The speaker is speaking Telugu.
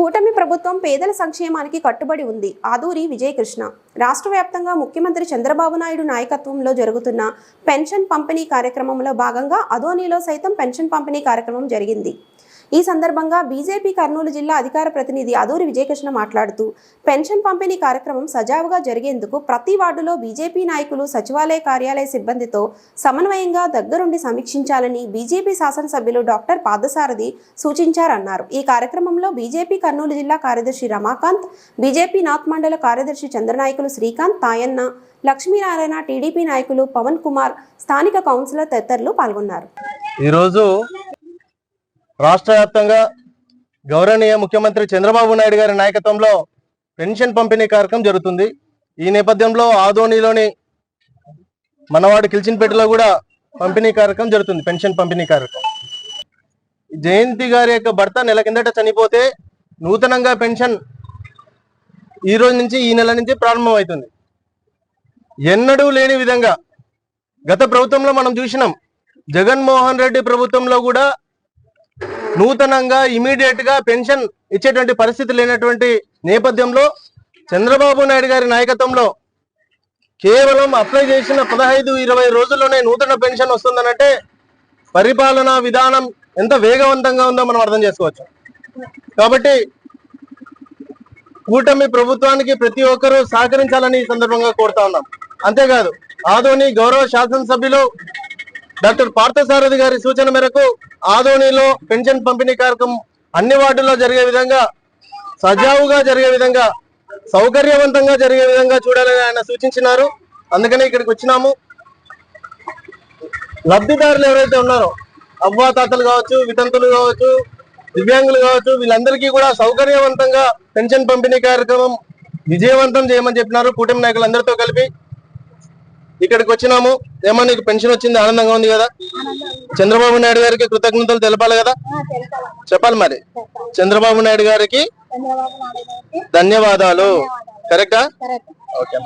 కూటమి ప్రభుత్వం పేదల సంక్షేమానికి కట్టుబడి ఉంది. ఆదూరి విజయకృష్ణ. రాష్ట్ర వ్యాప్తంగా ముఖ్యమంత్రి చంద్రబాబు నాయుడు నాయకత్వంలో జరుగుతున్న పెన్షన్ పంపిణీ కార్యక్రమంలో భాగంగా అదోనిలో సైతం పెన్షన్ పంపిణీ కార్యక్రమం జరిగింది. ఈ సందర్భంగా బీజేపీ కర్నూలు జిల్లా అధికార ప్రతినిధి అదూరి విజయకృష్ణ మాట్లాడుతూ పెన్షన్ పంపిణీ కార్యక్రమం సజావుగా జరిగేందుకు ప్రతి వార్డులో బీజేపీ నాయకులు సచివాలయ కార్యాలయ సిబ్బందితో సమన్వయంగా దగ్గరుండి సమీక్షించాలని బీజేపీ శాసనసభ్యులు డాక్టర్ పాదసారథి సూచించారన్నారు. ఈ కార్యక్రమంలో బీజేపీ కర్నూలు జిల్లా కార్యదర్శి రమాకాంత్ బీజేపీ నాత్ మండల కార్యదర్శి చంద్రనాయకులు శ్రీకాంత్ తాయన్న లక్ష్మీనారాయణ టీడీపీ నాయకులు పవన్ కుమార్ స్థానిక కౌన్సిలర్ తదితరులు పాల్గొన్నారు. ఈరోజు రాష్ట్ర వ్యాప్తంగా గౌరవనీయ ముఖ్యమంత్రి చంద్రబాబు నాయుడు గారి నాయకత్వంలో పెన్షన్ పంపిణీ కార్యక్రమం జరుగుతుంది. ఈ నేపథ్యంలో ఆదోనిలోని మనవాడు కిల్చిన్పేటలో కూడా పంపిణీ కార్యక్రమం జరుగుతుంది. పెన్షన్ పంపిణీ కార్యక్రమం. జయంతి గారి యొక్క భర్త నెల కిందట చనిపోతే నూతనంగా పెన్షన్ ఈ రోజు నుంచి ఈ నెల నుంచి ప్రారంభమవుతుంది. ఎన్నడూ లేని విధంగా గత ప్రభుత్వంలో మనం చూసినాం. జగన్మోహన్ రెడ్డి ప్రభుత్వంలో కూడా నూతనంగా ఇమీడియట్గా పెన్షన్ ఇచ్చేటువంటి పరిస్థితి లేనటువంటి నేపథ్యంలో చంద్రబాబు నాయుడు గారి నాయకత్వంలో కేవలం అప్లై చేసిన పదహైదు ఇరవై రోజుల్లోనే నూతన పెన్షన్ వస్తుందనంటే పరిపాలనా విధానం ఎంత వేగవంతంగా ఉందో మనం అర్థం చేసుకోవచ్చు. కాబట్టి కూటమి ప్రభుత్వానికి ప్రతి ఒక్కరూ సహకరించాలని ఈ సందర్భంగా కోరుతా ఉన్నాం. అంతేకాదు ఆదోని గౌరవ శాసనసభ్యులు డాక్టర్ పార్థసారథి గారి సూచన మేరకు ఆదోనిలో పెన్షన్ పంపిణీ కార్యక్రమం అన్ని వార్డుల్లో జరిగే విధంగా సజావుగా జరిగే విధంగా సౌకర్యవంతంగా జరిగే విధంగా చూడాలని ఆయన సూచించినారు. అందుకని ఇక్కడికి వచ్చినాము. లబ్ధిదారులు ఎవరైతే ఉన్నారో అవ్వాతాతలు కావచ్చు వితంతులు కావచ్చు దివ్యాంగులు కావచ్చు వీళ్ళందరికీ కూడా సౌకర్యవంతంగా పెన్షన్ పంపిణీ కార్యక్రమం విజయవంతం చేయమని చెప్పినారు. కూటమి నాయకులందరితో కలిపి ఇక్కడికి వచ్చినాము. ఏమన్నా నీకు పెన్షన్ వచ్చింది ఆనందంగా ఉంది కదా? చంద్రబాబు నాయుడు గారికి కృతజ్ఞతలు తెలపాలి కదా? చెప్పాలి మరి. చంద్రబాబు నాయుడు గారికి ధన్యవాదాలు. కరెక్టా ఓకే